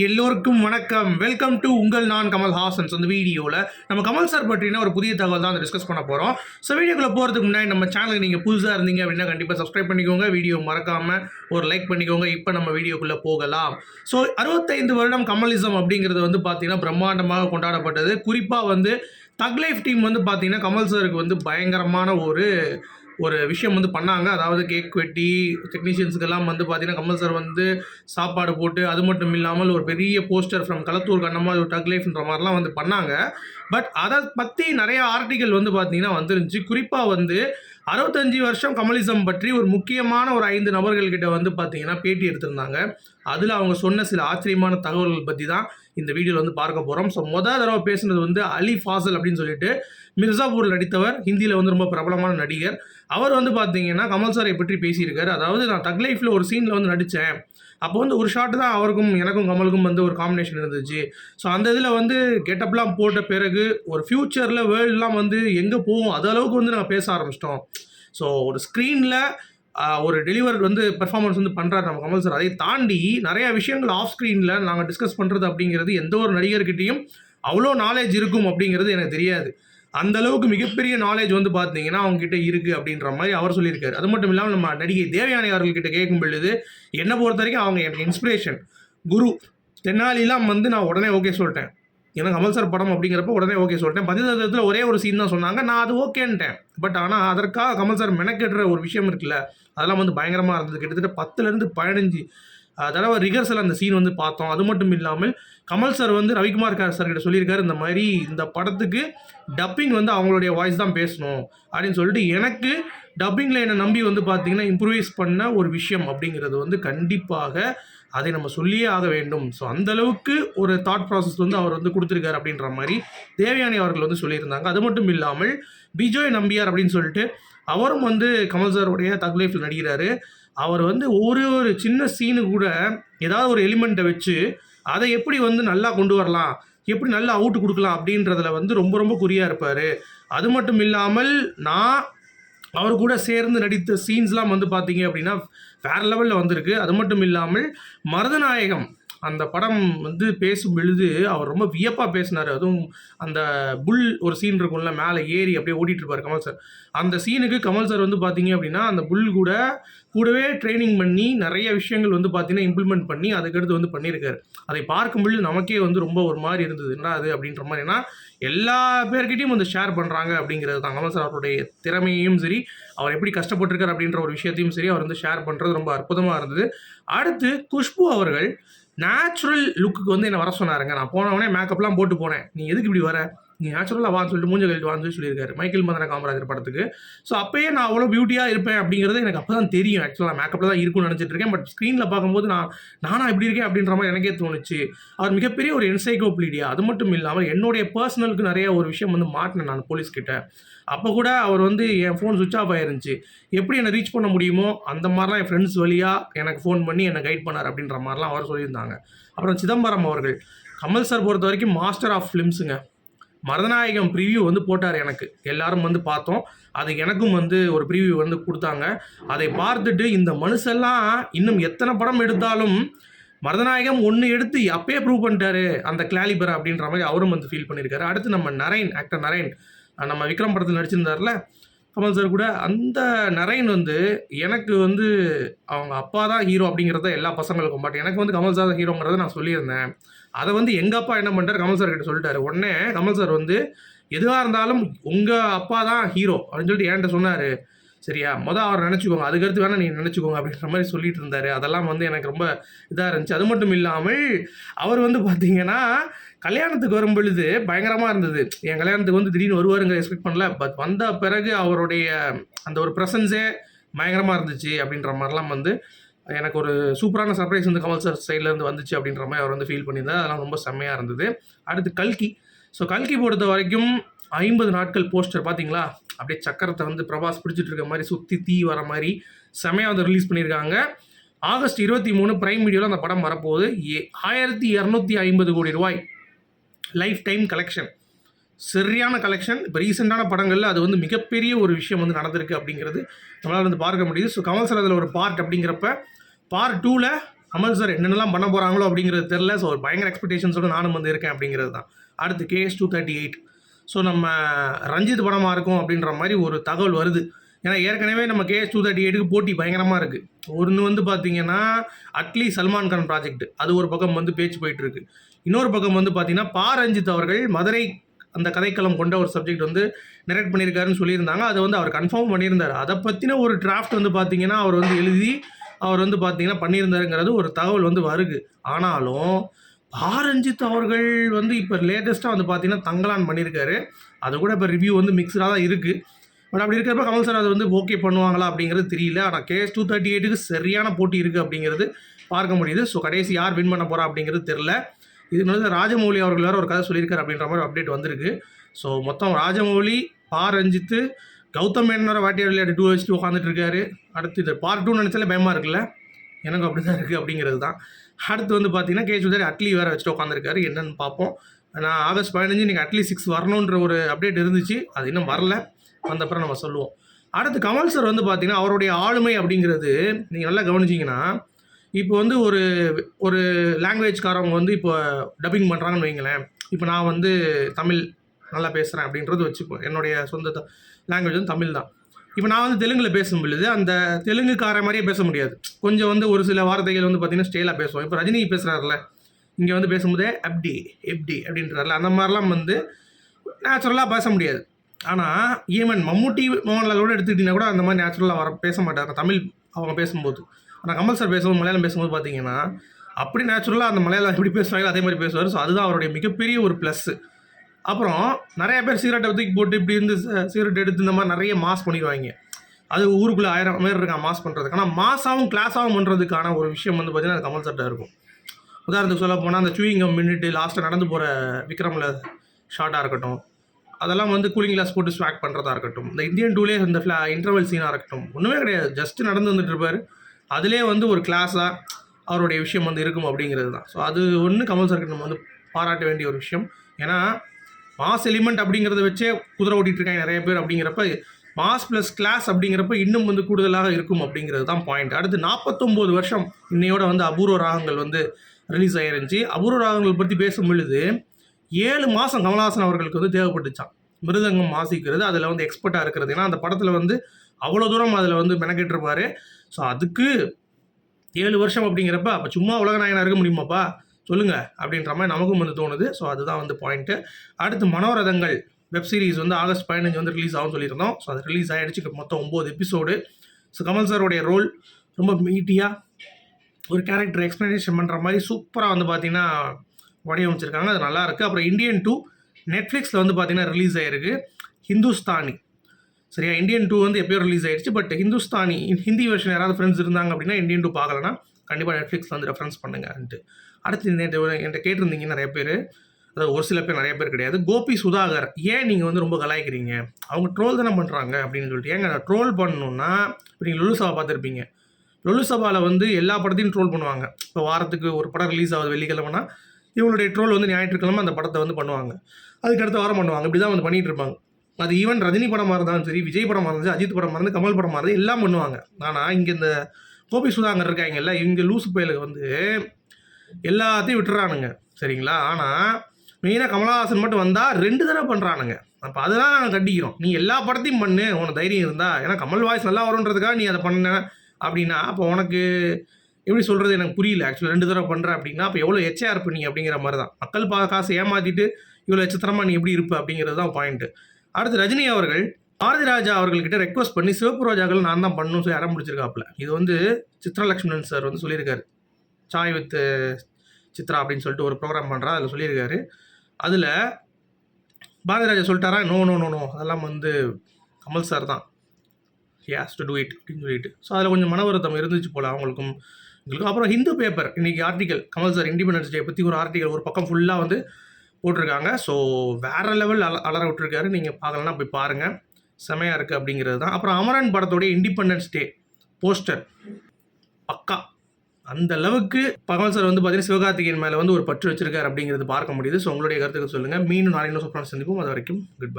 எல்லோருக்கும் வணக்கம். Welcome to உங்கள் நான் கமல் ஹாசன்ஸ் அந்த வீடியோவில் நம்ம கமல் சார் பற்றின ஒரு புதிய தகவல் தான் டிஸ்கஸ் பண்ண போகிறோம் ஸோ வீடியோக்குள்ளே போகிறதுக்கு முன்னாடி நம்ம சேனலுக்கு நீங்கள் புதுசாக இருந்தீங்க அப்படின்னா கண்டிப்பாக சப்ஸ்கிரைப் பண்ணிக்கோங்க. வீடியோ மறக்காமல் ஒரு லைக் பண்ணிக்கோங்க. இப்போ நம்ம வீடியோக்குள்ளே போகலாம். ஸோ அறுபத்தைந்து வருடம் கமலிசம் அப்படிங்கிறது வந்து பார்த்திங்கன்னா பிரம்மாண்டமாக கொண்டாடப்பட்டது. குறிப்பாக வந்து தக் லைஃப் டீம் வந்து பார்த்திங்கன்னா கமல் சாருக்கு வந்து பயங்கரமான ஒரு ஒரு விஷயம் வந்து பண்ணாங்க. அதாவது கேக் வெட்டி டெக்னீஷியன்ஸுக்கெல்லாம் வந்து பார்த்தீங்கன்னா கமல் சார் வந்து சாப்பாடு போட்டு அது மட்டும் இல்லாமல் ஒரு பெரிய போஸ்டர் ஃப்ரம் களத்தூர் கண்ணம்மா ஒரு டக் லைஃப்ன்ற மாதிரிலாம் வந்து பண்ணாங்க. பட் அதை பற்றி நிறைய ஆர்டிகல் வந்து பார்த்தீங்கன்னா வந்துருந்துச்சு. குறிப்பாக வந்து அறுபத்தஞ்சு வருஷம் கமலிசம் பற்றி ஒரு முக்கியமான ஒரு ஐந்து நபர்கள்கிட்ட வந்து பார்த்தீங்கன்னா பேட்டி எடுத்திருந்தாங்க. அதில் அவங்க சொன்ன சில ஆச்சரியமான தகவல்கள் பற்றி தான் இந்த வீடியோவில் வந்து பார்க்க போகிறோம் ஸோ மொதல் தடவை பேசுனது வந்து அலி ஃபாசல் அப்படின்னு சொல்லிட்டு மிர்சாபூரில் நடித்தவர் ஹிந்தியில் வந்து ரொம்ப பிரபலமான நடிகர். அவர் வந்து பார்த்தீங்கன்னா கமல் சாரை பற்றி பேசியிருக்காரு. அதாவது நான் தக் லைஃப்பில் ஒரு சீனில் வந்து நடித்தேன் அப்போ வந்து ஒரு ஷாட் தான் அவருக்கும் எனக்கும் கமலுக்கும் வந்து ஒரு காம்பினேஷன் இருந்துச்சு. ஸோ அந்த இதில் வந்து கெட்டப்லாம் போட்ட பிறகு ஒரு ஃப்யூச்சரில் வேர்ல்டெலாம் வந்து எங்கே போகும்? அது அளவுக்கு வந்து நாங்கள் பேச ஆரம்பிச்சிட்டோம். ஸோ ஒரு ஸ்க்ரீனில் ஒரு டெலிவர் வந்து பெர்ஃபார்மன்ஸ் வந்து பண்ணுறாரு நம்ம கமல் சார். அதை தாண்டி நிறைய விஷயங்கள் ஆஃப் ஸ்க்ரீனில் நாங்கள் டிஸ்கஸ் பண்ணுறது அப்படிங்கிறது எந்த ஒரு நடிகர்கிட்டையும் அவ்வளோ நாலேஜ் இருக்கும் அப்படிங்கிறது எனக்கு தெரியாது. அந்த அளவுக்கு மிகப்பெரிய நாலேஜ் வந்து பார்த்தீங்கன்னா அவங்ககிட்ட இருக்குது இருக்கு அப்படின்ற மாதிரி அவர் சொல்லியிருக்காரு. அது மட்டும் இல்லாமல் நம்ம நடிகை தேவயானி அவர்கள்கிட்ட கேட்கும் பொழுது என்னை பொறுத்த வரைக்கும் அவங்க எனக்கு இன்ஸ்பிரேஷன் குரு தென்னாலிலாம் வந்து நான் உடனே ஓகே சொல்லிட்டேன். எனக்கு கமல் சார் படம் அப்படிங்கிறப்ப உடனே ஓகே சொல்லிட்டேன். பதினத்தில் ஒரே ஒரு சீன் தான் சொன்னாங்க. நான் அது ஓகேன்ட்டேன் பட் ஆனால் அதற்காக கமல் சார் மெனக்கெடுற ஒரு விஷயம் இருக்குல்ல அதெல்லாம் வந்து பயங்கரமாக இருந்தது. கிட்டத்தட்ட பத்துலேருந்து பதினஞ்சு தடவை ரிகர்சல் அந்த சீன் வந்து பார்த்தோம். அது மட்டும் இல்லாமல் கமல் சார் வந்து ரவிக்குமார் சார் கிட்ட சொல்லியிருக்காரு இந்த மாதிரி இந்த படத்துக்கு டப்பிங் வந்து அவங்களுடைய வாய்ஸ் தான் பேசணும் அப்படின்னு சொல்லிட்டு எனக்கு டப்பிங்கில் என்னை நம்பி வந்து பார்த்தீங்கன்னா இம்ப்ரூவைஸ் பண்ண ஒரு விஷயம் அப்படிங்கிறது வந்து கண்டிப்பாக அதை நம்ம சொல்லியே ஆக வேண்டும். ஸோ அந்த அளவுக்கு ஒரு தாட் ப்ராசஸ் வந்து அவர் வந்து கொடுத்துருக்காரு அப்படின்ற மாதிரி தேவயானி அவர்கள் வந்து சொல்லியிருந்தாங்க. அது மட்டும் இல்லாமல் பிஜோய் நம்பியார் அப்படின்னு சொல்லிட்டு அவரும் வந்து கமல் சாருடைய தக் லைஃப்பில் நடிக்கிறாரு. அவர் வந்து ஒரு ஒரு சின்ன சீனு கூட ஏதாவது ஒரு எலிமெண்ட்டை வச்சு அதை எப்படி வந்து நல்லா கொண்டு வரலாம் எப்படி நல்லா அவுட் கொடுக்கலாம் அப்படின்றதுல வந்து ரொம்ப ரொம்ப குறியாக இருப்பார். அது மட்டும் இல்லாமல் நான் அவர் கூட சேர்ந்து நடித்த சீன்ஸ்லாம் வந்து பார்த்தீங்க அப்படின்னா வேறு லெவலில் வந்திருக்கு. அது மட்டும் இல்லாமல் மருதநாயகம் அந்த படம் வந்து பேசும் பொழுது அவர் ரொம்ப வியப்பாக பேசினார். அதுவும் அந்த புல் ஒரு சீன் இருக்கும்ல மேலே ஏறி அப்படியே ஓட்டிகிட்டு இருப்பார் கமல் சார் அந்த சீனுக்கு கமல் சார் வந்து பார்த்தீங்க அப்படின்னா அந்த புல் கூட கூடவே ட்ரைனிங் பண்ணி நிறைய விஷயங்கள் வந்து பார்த்தீங்கன்னா இம்ப்ளிமெண்ட் பண்ணி அதுக்கடுத்து வந்து பண்ணியிருக்காரு. அதை பார்க்கும்பொழுது நமக்கே வந்து ரொம்ப ஒரு மாதிரி இருந்தது. என்ன அது? அப்படின்ற மாதிரி. ஏன்னா எல்லா பேர்கிட்டையும் வந்து ஷேர் பண்ணுறாங்க அப்படிங்கிறது தான். கமல் சார் அவருடைய திறமையையும் சரி அவர் எப்படி கஷ்டப்பட்டிருக்கார் அப்படின்ற ஒரு விஷயத்தையும் சரி அவர் வந்து ஷேர் பண்ணுறது ரொம்ப அற்புதமாக இருந்தது. அடுத்து குஷ்பு அவர்கள் நேச்சுரல் லுக்குக்கு வந்து என்னை வர சொன்னாருங்க. நான் போனவொடனே மேக்கப்லாம் போட்டு போனேன். நீ எதுக்கு இப்படி வர? நீ நேச்சுரலாக வான்னு சொல்லிட்டு மூஞ்ச கழிட்டு வான்னு சொல்லி சொல்லியிருக்காரு. மைக்கேல் மதன காமராஜர் படத்துக்கு. ஸோ அப்போயே நான் அவ்வளோ பியூட்டியாக இருப்பேன் அப்படிங்கிறது எனக்கு அப்போ தான் தெரியும் ஆக்சுவலாக மேக்கப்பில் தான் இருக்கும்னு நினச்சிட்டு இருக்கேன். பட் ஸ்க்ரீனில் பார்க்கும்போது நான் நானா இப்படி இருக்கேன் அப்படின்ற மாதிரி எனக்கே தோணுச்சு. அவர் மிகப்பெரிய ஒரு என்சைக்ளோபீடியா அது மட்டும் இல்லாமல் என்னுடைய பர்சனலுக்கு நிறைய ஒரு விஷயம் வந்து மாட்டினேன் நான் போலீஸ்கிட்ட அப்போ கூட அவர் வந்து என் ஃபோன் சுவிச் ஆஃப் ஆயிருந்துச்சு. எப்படி என்னை ரீச் பண்ண முடியுமோ அந்த மாதிரிலாம் என் ஃப்ரெண்ட்ஸ் வழியாக எனக்கு ஃபோன் பண்ணி என்னை கைட் பண்ணார் அப்படின்ற மாதிரிலாம் அவர் சொல்லியிருந்தாங்க. அப்புறம் சிதம்பரம் அவர்கள். கமல் சார் பொறுத்த வரைக்கும் மாஸ்டர் ஆஃப் ஃபிலிம்ஸுங்க மரதநாயகம் ப்ரிவியூ வந்து போட்டார் எனக்கு. எல்லாரும் வந்து பார்த்தோம். அது எனக்கும் வந்து ஒரு ப்ரிவியூ வந்து கொடுத்தாங்க. அதை பார்த்துட்டு இந்த மனுஷெல்லாம் இன்னும் எத்தனை படம் எடுத்தாலும் மரதநாயகம் ஒன்று எடுத்து அப்பயே ப்ரூவ் பண்ணிட்டாரு அந்த கிளாலிபர் அப்படின்ற மாதிரி அவரும் வந்து ஃபீல் பண்ணியிருக்காரு அடுத்து நம்ம நரேன் ஆக்டர் நரேன். நம்ம விக்ரம் படத்தில் நடிச்சிருந்தார்ல கமல் சார் கூட அந்த நரேன் வந்து எனக்கு வந்து அவங்க அப்பா தான் ஹீரோ அப்படிங்கிறத எல்லா பசங்களுக்கும் பட் எனக்கு வந்து கமல் சார் தான் ஹீரோங்கிறத நான் சொல்லியிருந்தேன். அதை வந்து எங்கள் அப்பா என்ன பண்ணுறாரு கமல் சார் கிட்ட சொல்லிட்டாரு. உடனே கமல் சார் வந்து எதுவாக இருந்தாலும் உங்கள் அப்பா தான் ஹீரோ அப்படின்னு சொல்லிட்டு என்கிட்ட சொன்னார். சரியா? மொதல் அவர் நினச்சிக்கோங்க. அதுக்கடுத்து வேணால் நீங்கள் நினச்சிக்கோங்க அப்படின்ற மாதிரி சொல்லிட்டு இருந்தார். அதெல்லாம் வந்து எனக்கு ரொம்ப இதாக இருந்துச்சு. அது மட்டும் இல்லாமல் அவர் வந்து பார்த்தீங்கன்னா கல்யாணத்துக்கு வரும் பொழுது பயங்கரமாக இருந்தது. என் கல்யாணத்துக்கு வந்து திடீர்னு வருவாருங்க எக்ஸ்பெக்ட் பண்ணல. பட் வந்த பிறகு அவருடைய அந்த ஒரு ப்ரெசன்ஸே பயங்கரமாக இருந்துச்சு அப்படின்ற மாதிரிலாம் வந்து எனக்கு ஒரு சூப்பரான சர்ப்ரைஸ் வந்து கமல் சார் சைட்லேருந்து வந்துச்சு அப்படின்ற மாதிரி அவர் வந்து ஃபீல் பண்ணியிருந்தார். அதெல்லாம் ரொம்ப செம்மையாக இருந்தது. அடுத்து கல்கி. ஸோ கல்கி பொறுத்த வரைக்கும் ஐம்பது நாட்கள் போஸ்டர் பார்த்தீங்களா அப்படியே சக்கரத்தை வந்து பிரபாஸ் பிடிச்சிட்டு இருக்க மாதிரி சுற்றி தீ வர மாதிரி செம்மையாக வந்து ரிலீஸ் பண்ணியிருக்காங்க. ஆகஸ்ட் இருபத்தி மூணு பிரைம் வீடியோவில் அந்த படம் வரப்போகுது. ஏ ஆயிரத்தி இரநூத்தி ஐம்பது கோடி ரூபாய். லைஃப் டைம் கலெக்ஷன் சரியான கலெக்ஷன் இப்போ ரீசெண்டான படங்களில் அது வந்து மிகப்பெரிய ஒரு விஷயம் வந்து நடந்திருக்கு அப்படிங்கிறது நம்மளால் வந்து பார்க்க முடியுது. ஸோ கமல் சார் அதில் ஒரு பார்ட் அப்படிங்கிறப்ப பார்ட் டூவில் கமல் சார் என்னென்னலாம் பண்ண போகிறாங்களோ அப்படிங்கிறது தெரில ஸோ ஒரு பயங்கர எக்ஸ்பெக்டேஷன்ஸோடு நானும் வந்து இருக்கேன் அப்படிங்கிறது தான். அடுத்து KS two thirty eight so நம்ம ரஞ்சித் படமாக இருக்கும் அப்படின்ற மாதிரி ஒரு தகவல் வருது. ஏன்னா ஏற்கனவே நம்ம கேஎஸ் டூ தேர்ட்டி எயிட்டுக்கு போட்டி பயங்கரமாக இருக்குது ஒன்று வந்து பார்த்தீங்கன்னா அட்லி சல்மான் கான் ப்ராஜெக்ட் அது ஒரு பக்கம் வந்து பேச்சு போயிட்டுருக்கு இன்னொரு பக்கம் வந்து பார்த்தீங்கன்னா பா ரஞ்சித் அவர்கள் மதுரை அந்த கதைக்களம் கொண்ட ஒரு சப்ஜெக்ட் வந்து நெரக்ட் பண்ணியிருக்காருன்னு சொல்லியிருந்தாங்க. அதை வந்து அவர் கன்ஃபார்ம் பண்ணியிருந்தார். அதை பற்றின ஒரு டிராஃப்ட் வந்து பார்த்தீங்கன்னா அவர் வந்து எழுதி அவர் வந்து பார்த்தீங்கன்னா பண்ணியிருந்தாருங்கிறது ஒரு தகவல் வந்து வருது. ஆனாலும் ஆரஞ்சித் அவர்கள் வந்து இப்போ லேட்டஸ்ட்டாக வந்து பார்த்தீங்கன்னா தங்கலான் பண்ணியிருக்காரு. அது கூட இப்போ ரிவ்யூ வந்து மிக்சடாக தான் இருக்குது பட் அப்படி இருக்கிறப்ப கமல் சார் அதை வந்து ஓகே பண்ணுவாங்களா அப்படிங்கிறது தெரியல. ஆனால் கேஎஸ் டூ தேர்ட்டி எயிட்டுக்கு சரியான போட்டி இருக்குது அப்படிங்கிறது பார்க்க முடியுது. ஸோ கடைசி யார் வின் பண்ண போகிறா அப்படிங்கிறது தெரில இது வந்து ராஜமௌலி அவர்கள் வேறு ஒரு கதை சொல்லியிருக்காரு அப்படின்ற மாதிரி அப்டேட் வந்திருக்கு. ஸோ மொத்தம் ராஜமௌலி பா ரஞ்சித்து கௌதம் மேனோட வாட்டியார் விளையாட்டு டூ வச்சுட்டு உட்காந்துட்டு இருக்காரு. அடுத்து இது பார்ட் டூ நினச்சாலே பயமாக இருக்குல்ல? எனக்கு அப்படி தான் இருக்குது அப்படிங்கிறது தான். அடுத்து வந்து பார்த்தீங்கன்னா கே சுதாரி அட்லி வேறு வச்சுட்டு உட்காந்துருக்காரு என்னென்னு பார்ப்போம். நான் ஆகஸ்ட் பதினஞ்சு நீங்கள் அட்லி சிக்ஸ் வரணுன்ற ஒரு அப்டேட் இருந்துச்சு. அது இன்னும் வரல. வந்தப்புறம் நம்ம சொல்லுவோம். அடுத்து கமல் சார் வந்து பார்த்தீங்கன்னா அவருடைய ஆளுமை அப்படிங்கிறது நீங்கள் நல்லா கவனிச்சிங்கன்னா இப்போ வந்து ஒரு ஒரு லாங்குவேஜ்காரவங்க வந்து இப்போ டப்பிங் பண்ணுறாங்கன்னு வைங்களேன் இப்போ நான் வந்து தமிழ் நல்லா பேசுகிறேன் அப்படின்றது வச்சுப்போம் என்னுடைய சொந்த லாங்குவேஜ் வந்து தமிழ் தான். இப்போ நான் வந்து தெலுங்கில் பேசும் பொழுது அந்த தெலுங்குக்கார மாதிரியே பேச முடியாது. கொஞ்சம் வந்து ஒரு சில வார்த்தைகள் வந்து பார்த்தீங்கன்னா ஸ்டேலாக பேசுவோம். இப்போ ரஜினி பேசுகிறாருல இங்கே வந்து பேசும்போதே அப்படி எப்படி? அப்படின்றாருல அந்த மாதிரிலாம் வந்து நேச்சுரலாக பேச முடியாது. ஆனால் ஈவன் மம்முட்டி மோகன்லாலோட எடுத்துக்கிட்டிங்கன்னா கூட அந்த மாதிரி நேச்சுரலாக வர பேச மாட்டாங்க தமிழ் அவங்க பேசும்போது. ஆனால் கமல் சார் பேசும்போது மலையாளம் பேசும்போது பார்த்தீங்கன்னா அப்படி நேச்சுரலாக அந்த மலையாளம் எப்படி பேசுவாங்களோ அதே மாதிரி பேசுவார். ஸோ அதுதான் அவருடைய மிகப்பெரிய ஒரு ப்ளஸ்ஸு அப்புறம் நிறைய பேர் சிகரெட்டை தூக்கி போட்டு இப்படி இருந்து சிகரெட் எடுத்து இந்த மாதிரி நிறைய மாஸ் பண்ணிடுவாங்க. அது ஊருக்குள்ளே ஆயிரம் பேர் இருக்கான் மாஸ் பண்ணுறதுக்கு ஆனால் மாஸாகவும் கிளாஸாகவும் பண்ணுறதுக்கான ஒரு விஷயம் வந்து பார்த்தீங்கன்னா அது கமல் சார்ட்டாக இருக்கும். உதாரணத்துக்கு சொல்ல போனால் அந்த சூயிங்கம் மின்னிட்டு லாஸ்ட்டாக நடந்து போகிற விக்ரமில் ஷார்ட்டாக இருக்கட்டும். அதெல்லாம் வந்து கூலிங் கிளாஸ் போட்டு ஸ்வாக் பண்ணுறதா இருக்கட்டும். இந்த இந்தியன் டூலே இந்த ஃப்ளா இன்டர்வல் சீனாக இருக்கட்டும். ஒன்றுமே கிடையாது. ஜஸ்ட் நடந்து வந்துட்டு இருப்பார். அதிலே வந்து ஒரு கிளாஸாக அவருடைய விஷயம் வந்து இருக்கும் அப்படிங்கிறது தான் ஸோ அது ஒன்று கமல் சாருக்கு நம்ம வந்து பாராட்ட வேண்டிய ஒரு விஷயம். ஏன்னா மாஸ் எலிமெண்ட் அப்படிங்கிறத வச்சே குதிரை ஓட்டிகிட்டு இருக்காங்க நிறைய பேர் அப்படிங்கிறப்ப மாஸ் ப்ளஸ் கிளாஸ் அப்படிங்கிறப்ப இன்னும் வந்து கூடுதலாக இருக்கும் அப்படிங்கிறது தான் பாயிண்ட் அடுத்து நாற்பத்தொம்போது வருஷம் இன்னையோட வந்து அபூர்வ ராகங்கள் வந்து ரிலீஸ் ஆயிருந்துச்சு. அபூர்வ ராகங்கள் பற்றி பேசும் பொழுது ஏழு மாதம் கமல்ஹாசன் அவர்களுக்கு வந்து தேவைப்பட்டுச்சான் மிருதங்கம் வாசிக்கிறது அதில் வந்து எக்ஸ்பர்ட்டாக இருக்கிறது. ஏன்னா அந்த படத்தில் வந்து அவ்வளோ தூரம் அதில் வந்து மெனக்கெட்டிருப்பாரு. ஸோ அதுக்கு ஏழு வருஷம் அப்படிங்கிறப்ப அப்போ சும்மா உலக நாயகனாக இருக்க முடியுமாப்பா? சொல்லுங்கள் அப்படின்ற மாதிரி நமக்கும் வந்து தோணுது. ஸோ அதுதான் வந்து பாயிண்ட்டு அடுத்து மனோரதங்கள் வெப் சீரிஸ் வந்து ஆகஸ்ட் பதினஞ்சு வந்து ரிலீஸ் ஆகும் சொல்லியிருந்தோம். ஸோ அது ரிலீஸ் ஆகிடுச்சு மொத்தம் ஒம்பது எபிசோடு ஸோ கமல் சாருடைய ரோல் ரொம்ப மீட்டியாக ஒரு கேரக்டர் எக்ஸ்ப்ளனேஷன் பண்ணுற மாதிரி சூப்பராக வந்து பார்த்திங்கன்னா வடிவமைச்சிருக்காங்க. அது நல்லா இருக்குது அப்புறம் இந்தியன் டூ நெட்ஃப்ளிக்ஸில் வந்து பார்த்திங்கன்னா ரிலீஸ் ஆகிருக்கு ஹிந்துஸ்தானி சரியா? இந்தியன் டூ வந்து எப்பயோ ரிலீஸ் ஆயிடுச்சு. பட் ஹிந்துஸ்தானி ஹிந்தி வெர்ஷன் யாராவது ஃப்ரெண்ட்ஸ் இருந்தாங்க அப்படின்னா இந்தியன் டூ பார்க்கலன்னா கண்டிப்பாக நெட்ஃப்ளிக்ஸ் வந்து ரெஃபரன்ஸ் பண்ணுங்கன்ட்டு. அடுத்து நேற்று என்கிட்ட கேட்டிருந்தீங்க நிறைய பேர். அதாவது ஒரு சில பேர் நிறைய பேர் கிடையாது. கோபி சுதாகர் ஏன் நீங்கள் வந்து ரொம்ப கலாய்க்கிறீங்க? அவங்க ட்ரோல் தானே பண்ணுறாங்க அப்படின்னு சொல்லிட்டு. ஏங்க ட்ரோல் பண்ணணுன்னா இப்போ நீங்கள் லுலு சபா பார்த்துருப்பீங்க. லுலு சபாவில் வந்து எல்லா படத்தையும் ட்ரோல் பண்ணுவாங்க. இப்போ வாரத்துக்கு ஒரு படம் ரிலீஸ் ஆகுது வெள்ளிக்கிழமைனா இவங்களுடைய ட்ரோல் வந்து ஞாயிற்றுக்கிழமை அந்த படத்தை வந்து பண்ணுவாங்க. அதுக்கு அடுத்த வாரம் பண்ணுவாங்க. இப்படி தான் வந்து பண்ணிகிட்டு இருப்பாங்க. அது ஈவன் ரஜினி படமாக இருந்தாலும் சரி விஜய் படமாக இருந்தாலும் அஜித் படமாக இருந்து கமல் படமாக இருந்து எல்லாம் பண்ணுவாங்க. ஆனால் இங்கே இந்த கோபி சுதாகர் இருக்காங்கல்ல இங்கே லூசு பயலுக்கு வந்து எல்லாத்தையும் விட்டுறானுங்க. சரிங்களா? ஆனால் மெயினாக கமலஹாசன் மட்டும் வந்தால் ரெண்டு தடவை பண்ணுறானுங்க அப்போ அதெல்லாம் நாங்கள் கட்டிக்கிறோம் நீ எல்லா படத்தையும் பண்ணு உனக்கு தைரியம் இருந்தால் ஏன்னா கமல் வாய்ஸ் நல்லா வரும்ன்றதுக்காக நீ அதை பண்ண அப்படின்னா அப்போ உனக்கு எப்படி சொல்கிறது எனக்கு புரியல. ஆக்சுவலாக ரெண்டு தடவை பண்ணுற அப்படின்னா அப்போ எவ்வளோ எச்சா இருப்ப நீ அப்படிங்கிற மாதிரி தான் மக்கள் பா காசு ஏமாற்றிட்டு இவ்வளோ எச்சத்தரமாக நீ எப்படி இருப்ப அப்படிங்கிறது தான் பாயிண்ட்டு அடுத்து ரஜினி அவர்கள் பாரதி ராஜா அவர்கள்கிட்ட ரெக்வஸ்ட் பண்ணி சிவப்பு ரோஜாக்கள் நான் தான் பண்ணணும் சொல்லி இடம் பிடிச்சிருக்காப்புல இது வந்து சித்ரலக்ஷ்மணன் சார் வந்து சொல்லியிருக்காரு. சாய் வித் சித்ரா அப்படின்னு சொல்லிட்டு ஒரு ப்ரோக்ராம் பண்ணுறா அதில் சொல்லியிருக்காரு. அதில் பாரதி ராஜா சொல்லிட்டாரா? நோ நோ நோ நோ அதெல்லாம் வந்து கமல் சார் தான். ஹேஸ் டு டூ இட் அப்படின்னு சொல்லிட்டு. ஸோ அதில் கொஞ்சம் மன வருத்தம் இருந்துச்சு போல் அவங்களுக்கும். உங்களுக்கு அப்புறம் ஹிந்து பேப்பர் இன்றைக்கி article Kamal sir independence day பற்றி ஒரு ஆர்டிக்கல் ஒரு பக்கம் ஃபுல்லாக வந்து போட்டிருக்காங்க. ஸோ வேறு லெவல் அல அலற விட்டுருக்காரு. நீங்கள் பார்க்கலன்னா போய் பாருங்கள் செமையாக இருக்குது அப்படிங்கிறது தான். அப்புறம் அமரன் படத்தோடைய இண்டிபெண்டன்ஸ் டே போஸ்டர் பக்கா. அந்த அளவுக்கு பகவான் சார் வந்து பார்த்தீங்கன்னா சிவகார்த்திகேயன் மேலே வந்து ஒரு பற்று வச்சிருக்காரு அப்படிங்கிறது பார்க்க முடியுது. ஸோ உங்களுடைய கருத்துக்கள் சொல்லுங்கள் மீண்டும் நாளைக்கு சூப்பரான சந்திப்போம். அது வரைக்கும் குட்